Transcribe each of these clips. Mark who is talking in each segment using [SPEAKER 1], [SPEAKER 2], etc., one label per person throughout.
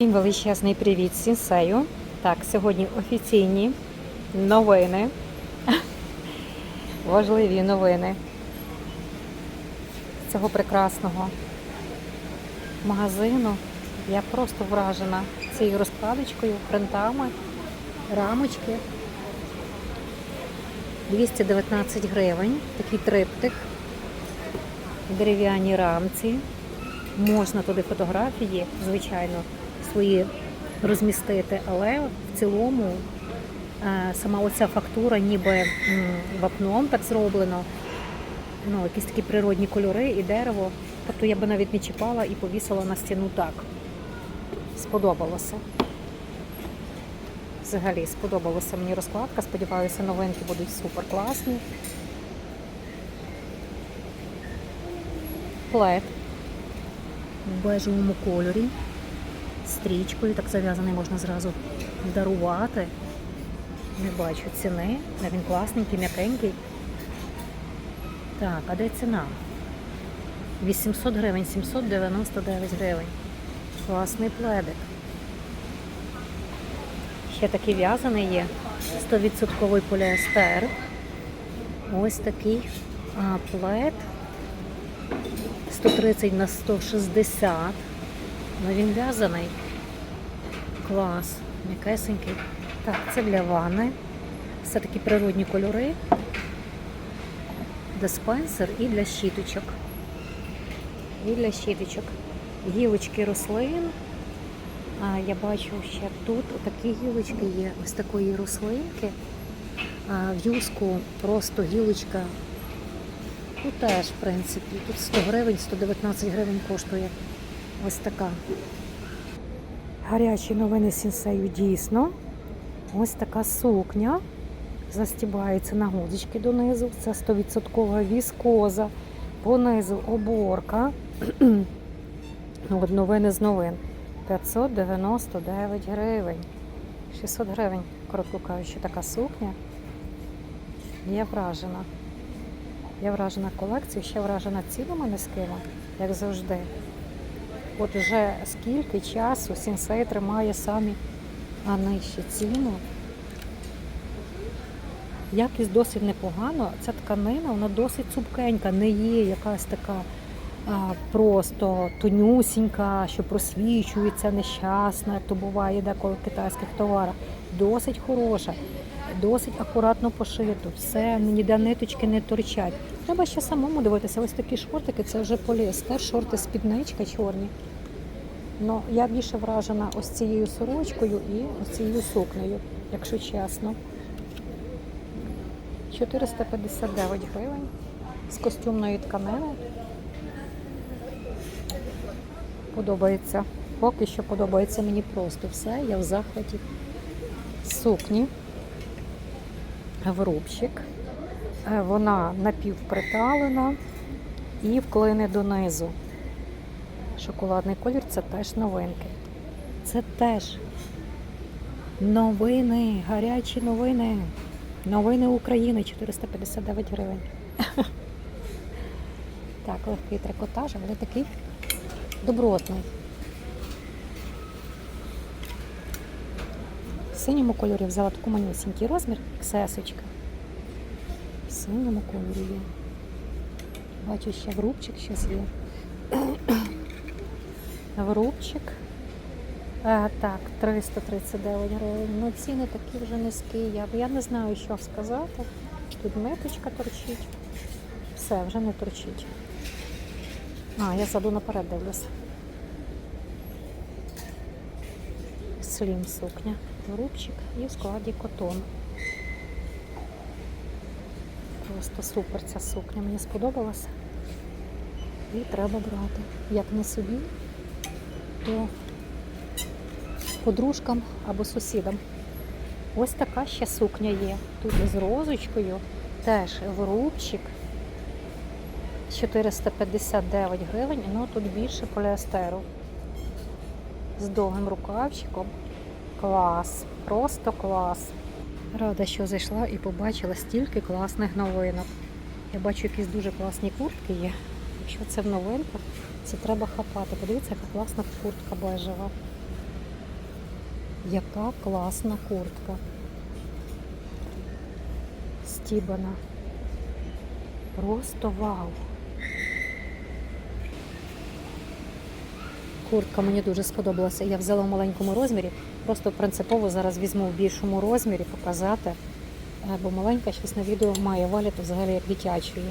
[SPEAKER 1] Всім величезний привіт сінсею. Так, сьогодні офіційні новини. Важливі новини цього прекрасного магазину. Я просто вражена цією розкладочкою, принтами, рамочки. 219 гривень, такий триптих, в дерев'яній рамці. Можна туди фотографії, звичайно, свої розмістити, але в цілому е, сама оця фактура ніби вапном так зроблено. Ну, якісь такі природні кольори і дерево. Тобто я би навіть не чіпала і повісила на стіну так. Сподобалося. Взагалі сподобалася мені розкладка. Сподіваюся, новинки будуть супер класні. Плед в бежевому кольорі. Стрічкою, так зав'язаний можна зразу дарувати. Не бачу ціни. Він класненький, м'якенький. Так, а де ціна? 800 гривень, 799 гривень. Класний пледик. Ще такий в'язаний є. 100% поліестер. Ось такий а, плед. 130 на 160. Ну він в'язаний. Клас. М'якесенький. Так, це для ванни. Все такі природні кольори. Диспенсер і для щіточок. І для щіточок. Гілочки рослин. А, я бачу ще тут такі гілочки є. Ось такої рослинки. А, в юску просто гілочка. Ну теж, в принципі, тут 100 гривень, 119 гривень коштує. Ось така. Гарячі новини сінсею дійсно. Ось така сукня. Застібається на гудзички донизу. Це 100% віскоза. Понизу оборка. От новини з новин. 599 гривень. 600 гривень, коротко кажучи, така сукня. Я вражена. Я вражена колекцією, ще вражена цілими низькими, як завжди. От вже скільки часу Сінсей тримає самі нижчі ціни. Якість досить непогано. Ця тканина, вона досить цупкенька, не є якась така а, просто тонюсінька, що просвічується, нещасна, як то буває деколи в китайських товарах. Досить хороша, досить акуратно пошито, все, ніде ниточки не торчать. Треба ще самому дивитися. Ось такі шортики, це вже поліестер, шорти спідничка чорні. Ну, я більше вражена ось цією сорочкою і ось цією сукнею, якщо чесно. 459 гривень з костюмної тканини. Подобається. Поки що подобається мені просто все. Я в захваті сукні. Врубчик. Е, Вона напівприталена і вклине донизу. Шоколадний колір це теж новинки. Це теж новини, гарячі новини. Новини України 459 гривень. Так, легкий трикотаж, але такий добротний. Синьому кольорі взяла таку манюсінький розмір, ксесочка. В синьому кольорі є. Бачу, ще врубчик щось є. Врубчик. А, так, 339 гривень. Ну ціни такі вже низькі. Я, я не знаю, що сказати. Тут меточка торчить. Все, вже не торчить. А, я ззаду наперед дивлюся. Слім сукня. Рубчик і в складі котон. Просто супер ця сукня. Мені сподобалася. І треба брати. Як не собі, то подружкам або сусідам. Ось така ще сукня є. Тут з розочкою, теж врубчик. 459 гривень, ну тут більше поліестеру. З довгим рукавчиком. Клас, просто клас. Рада, що зайшла і побачила стільки класних новинок. Я бачу, якісь дуже класні куртки є. Якщо це в новинках, це треба хапати. Подивіться, яка класна куртка бежева. Яка класна куртка. Стібана. Просто вау. Куртка мені дуже сподобалася. Я взяла в маленькому розмірі. Просто принципово зараз візьму в більшому розмірі показати. Е, Бо маленька щось на відео має валіти взагалі як дитячої.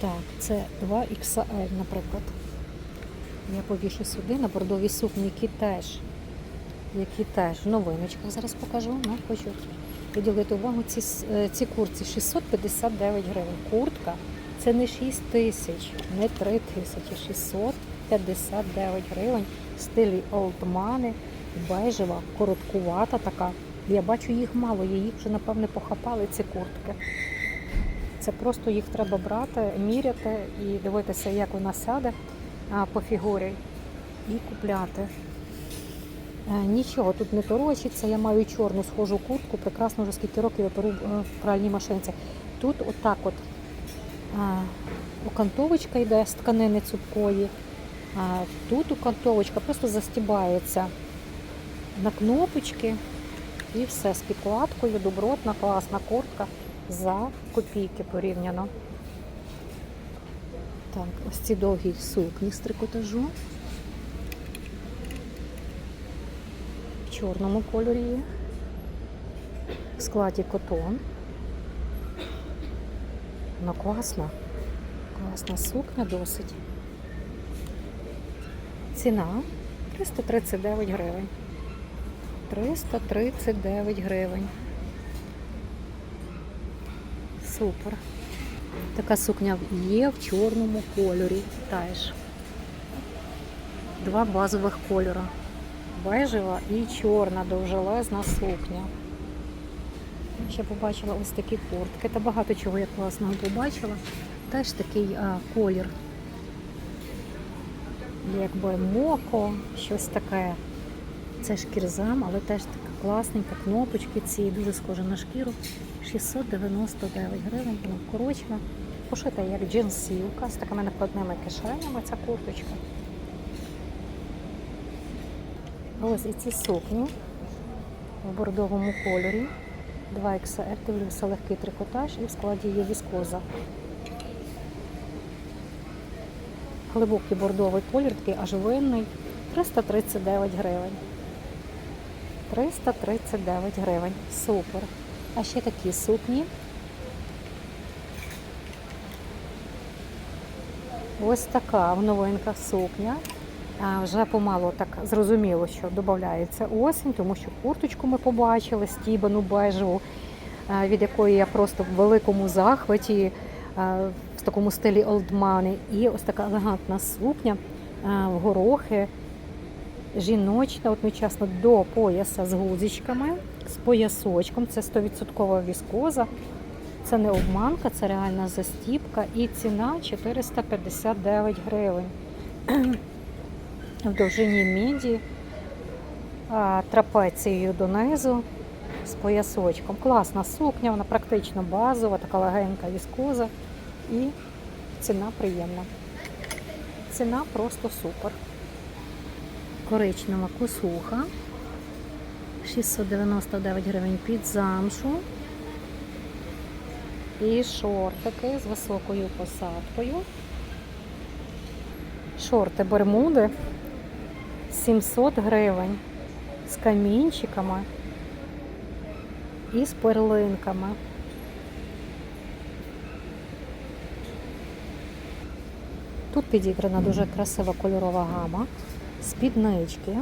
[SPEAKER 1] Так, це 2XL, наприклад. Я повішу сюди на бордові сукні, які теж, які теж в новиночках зараз покажу. Ну, хочу приділити увагу ці, е, ці куртці 659 гривень. Куртка це не 6 тисяч, не 3 тисячі, 659 гривень в стилі Old Money, бежева, короткувата така. Я бачу їх мало, я їх вже напевне похапали ці куртки. Це просто їх треба брати, міряти і дивитися, як вона сяде по фігурі і купляти. Е, Нічого тут не торочиться. Я маю чорну схожу куртку, прекрасно вже скільки років я перу е, в пральній машинці. Тут отак от окантовочка йде з тканини цупкої. Тут окантовочка просто застібається на кнопочки і все з підкладкою, добротна, класна куртка за копійки порівняно. Так, ось ці довгі сукні з трикотажу. В чорному кольорі є. В складі котон. Ну, класна. Класна сукня досить. Ціна 339 гривень. 339 гривень. Супер. Така сукня є в чорному кольорі теж. Два базових кольора. Бежева і чорна довжелезна сукня. Ще побачила ось такі куртки. Та багато чого я класного побачила. Теж такий а, колір. Якби моко, щось таке. Це шкірзам, але теж така класненька. Кнопочки ці дуже схожі на шкіру. 699 гривень, вона вкорочена. Пошита як джинсівка з такими накладними кишенями ця курточка. Ось і ці сукні в бордовому кольорі. 2XR, дивлюся, легкий трикотаж і в складі є віскоза. Глибокий бордовий колір, такий аж винний. 339 гривень. 339 гривень. Супер. А ще такі сукні. Ось така в новинках сукня. А вже помало так зрозуміло, що додається осінь, тому що курточку ми побачили, стібану бежеву, від якої я просто в великому захваті в такому стилі Money. І ось така елегантна сукня в горохи, жіночна, одночасно до пояса з гузичками, з поясочком. Це 100% віскоза. Це не обманка, це реальна застіпка. І ціна 459 гривень. В довжині міді, трапецією донизу з поясочком. Класна сукня, вона практично базова, така легенька віскоза. І ціна приємна. Ціна просто супер. Коричнева косуха. 699 гривень під замшу. І шортики з високою посадкою. Шорти Бермуди 700 гривень з камінчиками і з перлинками. Тут підібрана дуже красива кольорова гама. Спіднички.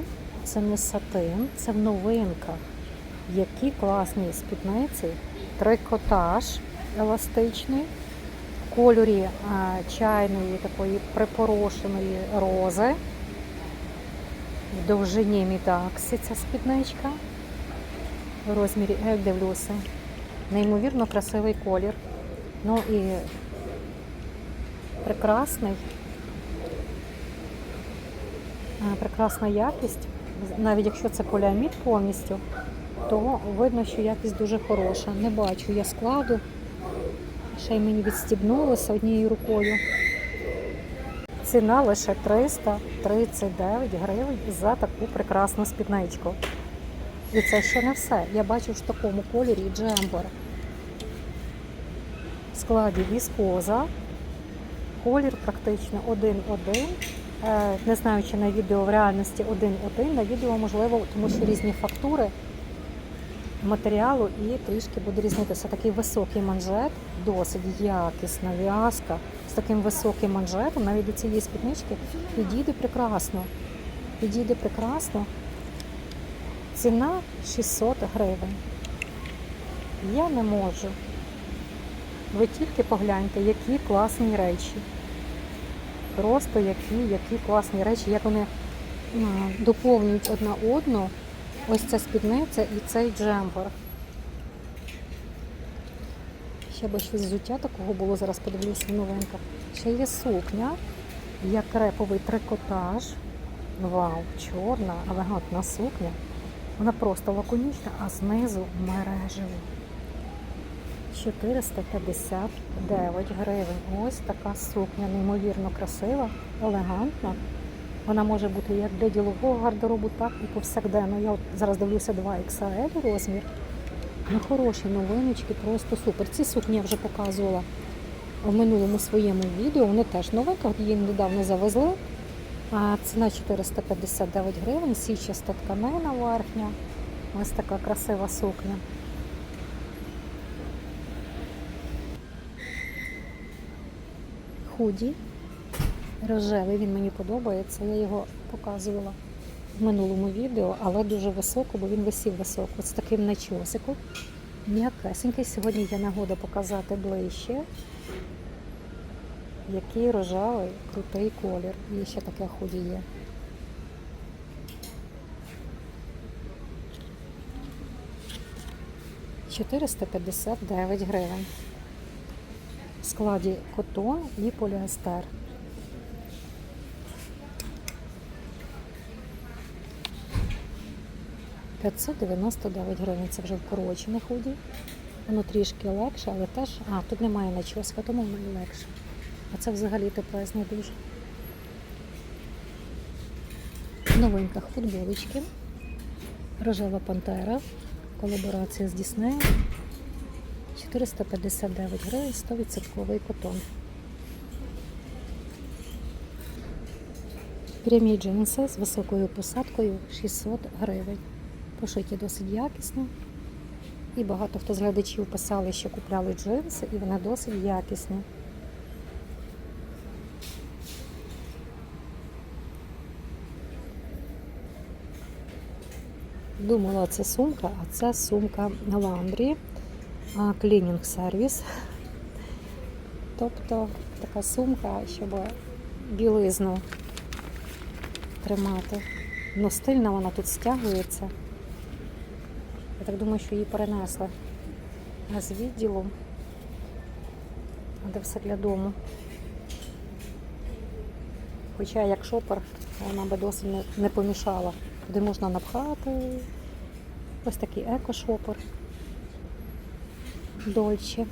[SPEAKER 1] Це не сатин, це в новинках. Які класні спідниці. Трикотаж еластичний в кольорі а, чайної такої припорошеної рози. В довжині мідаксі ця спідничка. В розмірі, як дивлюся, неймовірно красивий колір. Ну і прекрасний. Прекрасна якість. Навіть якщо це поліамід повністю, то видно, що якість дуже хороша. Не бачу я складу. Ще й мені відстібнулося однією рукою. Ціна лише 339 гривень за таку прекрасну спідничку. І це ще не все. Я бачу в такому кольорі джембер. В складі віскоза. Колір практично 1-1. Е, Не знаю, чи на відео в реальності 1-1. На відео можливо, тому що різні фактури матеріалу і трішки буде різнитися. Такий високий манжет, досить якісна в'язка з таким високим манжетом, навіть до цієї спіднички підійде прекрасно. Підійде прекрасно. Ціна 600 гривень. Я не можу. Ви тільки погляньте, які класні речі. Просто які, які класні речі, як вони доповнюють одна одну. Ось ця спідниця і цей джемпер. Ще би щось взуття такого було, зараз подивлюся в новинках. Ще є сукня, як креповий трикотаж. Вау, чорна, елегантна сукня. Вона просто лаконічна, а знизу мережево. 459 гривень. Ось така сукня, неймовірно красива, елегантна. Вона може бути як для ділового гардеробу, так і повсякденно. Я от зараз дивлюся 2 XL розмір. Ну, хороші новиночки, просто супер. Ці сукні я вже показувала в минулому своєму відео. Вони теж новинка, її недавно завезли. А ціна 459 гривень, січаста тканина верхня. Ось така красива сукня. Худі. Рожевий, він мені подобається. Я його показувала в минулому відео, але дуже високо, бо він висів високо. З таким начосиком. М'якесенький. Сьогодні є нагода показати ближче. Який рожевий, крутий колір. І ще таке худі є. Чотириста п'ятдесят дев'ять гривень. Складі котон і поліестер. П'ятсот дев'яносто гривень. Це вже вкорочене худі. Воно трішки легше, але теж. А, тут немає начоска, тому воно легше. А це взагалі теплезне дуже. В новинках футболочки. Рожева пантера. Колаборація з Діснеєм. 459 гривень, 100% котон. Прямі джинси з високою посадкою 600 гривень. Пошиті досить якісно. І багато хто з глядачів писали, що купляли джинси, і вони досить якісні. Думала, це сумка, а це сумка на Ламбрі, клінінг сервіс. Тобто така сумка, щоб білизну тримати. Ну, стильна вона тут стягується. Я так думаю, що її перенесли з відділу, де все для дому. Хоча як шопер, вона би досить не, помішала. Туди можна напхати. Ось такий еко-шопер. Дольче.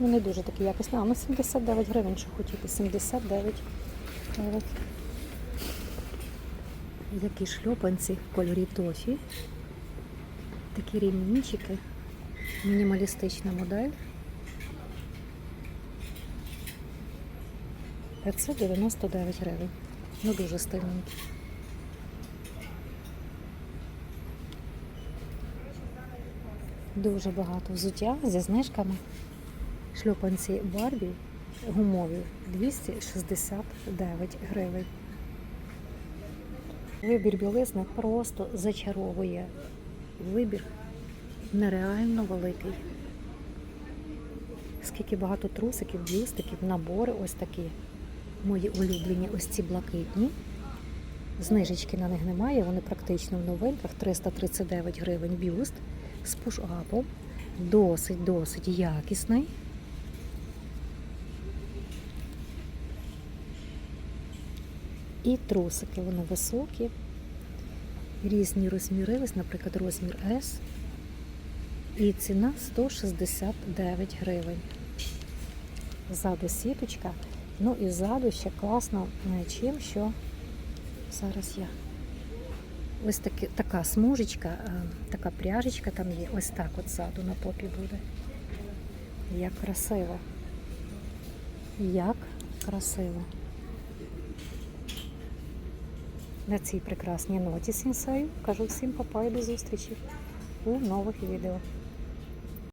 [SPEAKER 1] Ну, не дуже такий якісний. А, ну 79 гривень, що хотіти. 79 гривень. Які шльопанці в кольорі тофі. Такі ремінчики. Мінімалістична модель. 599 гривень. Ну дуже стильненький. Дуже багато взуття зі знижками. Шльопанці Барбі гумові 269 гривень. Вибір білизни просто зачаровує. Вибір нереально великий. Скільки багато трусиків, бюстиків, набори ось такі. Мої улюблені, ось ці блакитні. Знижечки на них немає, вони практично в новинках 339 гривень бюст з пуш-апом. Досить-досить якісний. І трусики, вони високі, різні розміри, ось, наприклад, розмір S. І ціна 169 гривень. Ззаду сіточка. Ну і ззаду ще класно е, чим, що зараз я ось таки, така смужечка, е, така пряжечка там є. Ось так от ззаду на попі буде. Як красиво. Як красиво. На цій прекрасній ноті сінсею кажу всім папа і до зустрічі у нових відео.